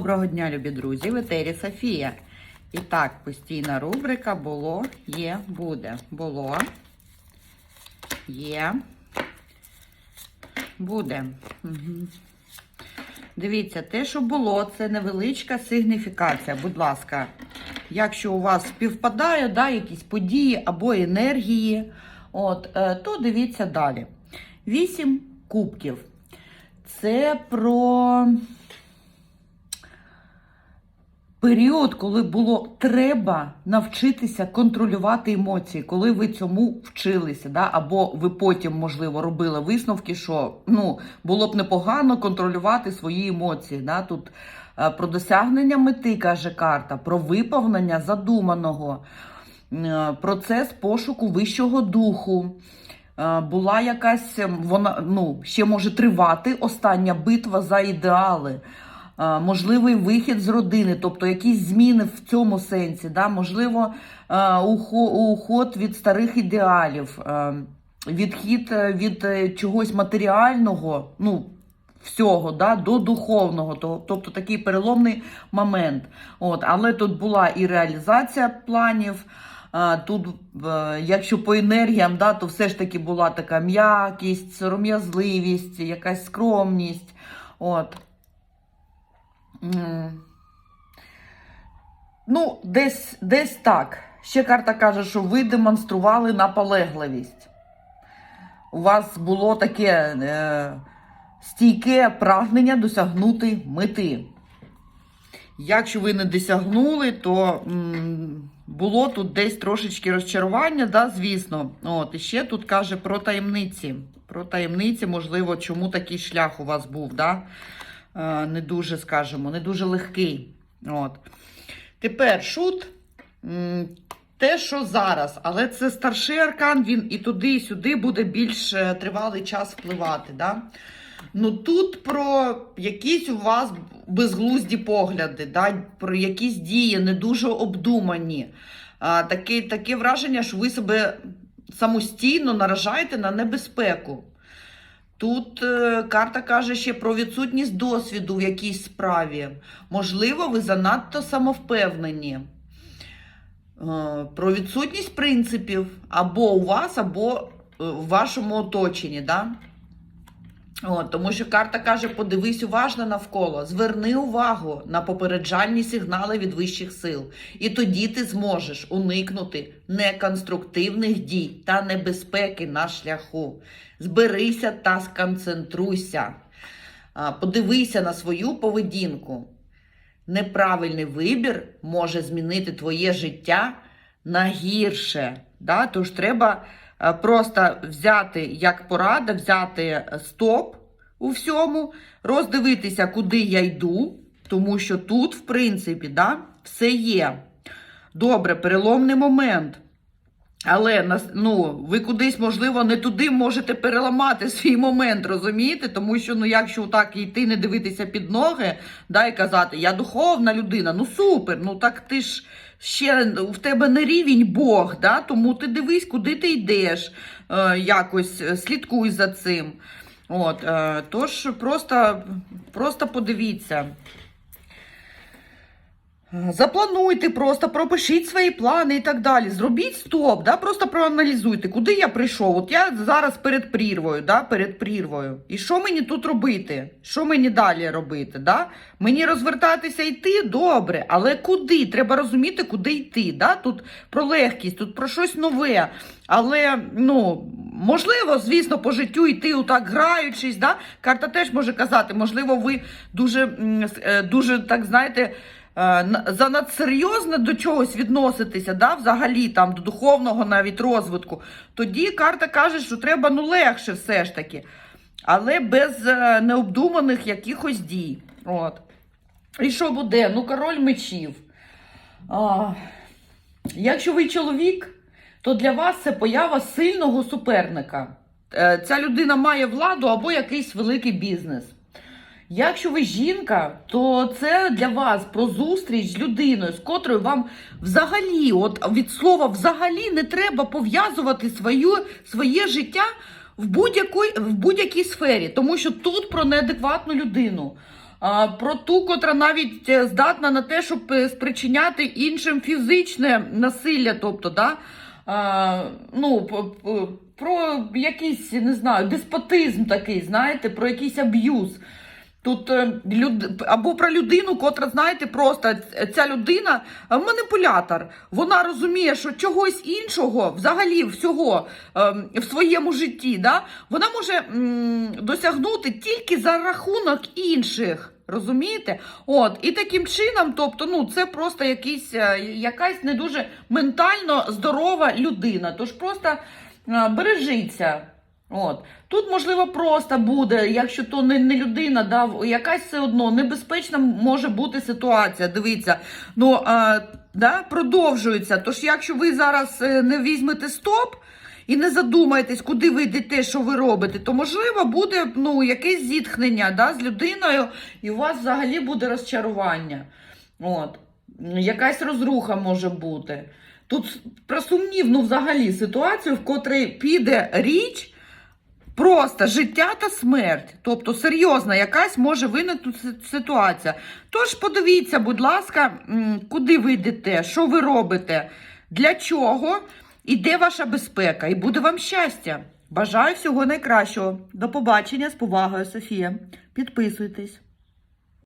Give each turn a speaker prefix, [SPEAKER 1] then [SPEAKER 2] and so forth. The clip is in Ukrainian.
[SPEAKER 1] Доброго дня, любі друзі! В етері Софія. І так, постійна рубрика було, є, буде. Було, є, буде. Угу. Дивіться, те, що було, це невеличка сигніфікація. Будь ласка, якщо у вас співпадає да, якісь події або енергії, от, е, то дивіться далі. Вісім кубків. Це про період, коли було треба навчитися контролювати емоції, коли ви цьому вчилися, да? або ви потім, можливо, робили висновки, що ну, було б непогано контролювати свої емоції. Да? Тут е, про досягнення мети каже карта, про виповнення задуманого, е, процес пошуку вищого духу. Е, Була якась, ем, вона ну, ще може тривати остання битва за ідеали. Е, можливий вихід з родини, тобто якісь зміни в цьому сенсі, да? можливо, е, уход від старих ідеалів, е, відхід від чогось матеріального, ну, всього да, до духовного, тобто такий переломний момент. От, але тут була і реалізація планів. Тут, якщо по енергіям, да, то все ж таки була така м'якість, сором'язливість, якась скромність. От. Ну, десь, десь так. Ще карта каже, що ви демонстрували наполегливість. У вас було таке е, стійке прагнення досягнути мети. Якщо ви не досягнули, то м, було тут десь трошечки розчарування, да, звісно. От, і ще тут каже про таємниці. Про таємниці, можливо, чому такий шлях у вас був, да? Е, не дуже, скажімо, не дуже легкий. От. Тепер шут. Те, що зараз, але це старший аркан, він і туди, і сюди буде більш е, тривалий час впливати. Да? Ну тут про якісь у вас безглузді погляди, да? про якісь дії не дуже обдумані. А, таке, таке враження, що ви себе самостійно наражаєте на небезпеку. Тут е, карта каже ще про відсутність досвіду в якійсь справі. Можливо, ви занадто самовпевнені. Е, про відсутність принципів або у вас, або е, в вашому оточенні. Да? От, тому що карта каже: подивись уважно навколо, зверни увагу на попереджальні сигнали від вищих сил. І тоді ти зможеш уникнути неконструктивних дій та небезпеки на шляху. Зберися та сконцентруйся. Подивися на свою поведінку. Неправильний вибір може змінити твоє життя на гірше. Да? Тож треба просто взяти, як порада, взяти е, стоп у всьому, роздивитися, куди я йду, тому що тут, в принципі, да, все є. Добре, переломний момент. Але ну, ви кудись, можливо, не туди можете переламати свій момент, розумієте? Тому що ну, якщо так йти, не дивитися під ноги, да, і казати, я духовна людина, ну супер, ну так ти ж ще в тебе не рівень Бог, да? тому ти дивись, куди ти йдеш, е, якось е, слідкуй за цим. От, е, тож просто, просто подивіться. Заплануйте просто, пропишіть свої плани і так далі. Зробіть стоп, да? просто проаналізуйте, куди я прийшов. От я зараз перед прірвою, да? перед прірвою. І що мені тут робити? Що мені далі робити? Да? Мені розвертатися йти добре, але куди? Треба розуміти, куди йти. Да? Тут про легкість, тут про щось нове. Але, ну, можливо, звісно, по життю йти отак граючись. Да? Карта теж може казати, можливо, ви дуже, е, дуже так знаєте. Е, на- занадсерйозно до чогось відноситися, да, взагалі там до духовного навіть розвитку, тоді карта каже, що треба ну легше все ж таки, але без е, необдуманих якихось дій. От. І що буде? Ну, король мечів. А, якщо ви чоловік, то для вас це поява сильного суперника. Е, Ця людина має владу або якийсь великий бізнес. Якщо ви жінка, то це для вас про зустріч з людиною, з котрою вам взагалі, от від слова взагалі не треба пов'язувати свою, своє життя в будь-якій в будь-якій сфері, тому що тут про неадекватну людину. про ту, котра навіть е, здатна на те, щоб е, спричиняти іншим фізичне насилля, тобто, да, ну, про якийсь, не знаю, деспотизм такий, знаєте, про якийсь аб'юз. Тут е, люд... або про людину, котра, знаєте, просто ця людина е, маніпулятор. Вона розуміє, що чогось іншого, взагалі всього е, в своєму житті, да, вона може досягнути тільки за рахунок інших. Розумієте? От, і таким чином, тобто, ну, це просто якийсь, якась не дуже ментально здорова людина. Тож просто бережіться. От. Тут, можливо, просто буде, якщо то не, не людина, да, якась все одно небезпечна може бути ситуація. Дивіться, ну, а, да, продовжується. Тож, якщо ви зараз е, не візьмете стоп і не задумаєтесь, куди ви йдете, що ви робите, то можливо буде ну, якесь зітхнення да, з людиною, і у вас взагалі буде розчарування. От. Якась розруха може бути. Тут про сумнівну взагалі ситуацію, в котрій піде річ. Просто життя та смерть, тобто серйозна якась може виникнути ситуація. Тож подивіться, будь ласка, куди ви йдете, що ви робите, для чого і де ваша безпека, і буде вам щастя. Бажаю всього найкращого. До побачення з повагою, Софія. Підписуйтесь.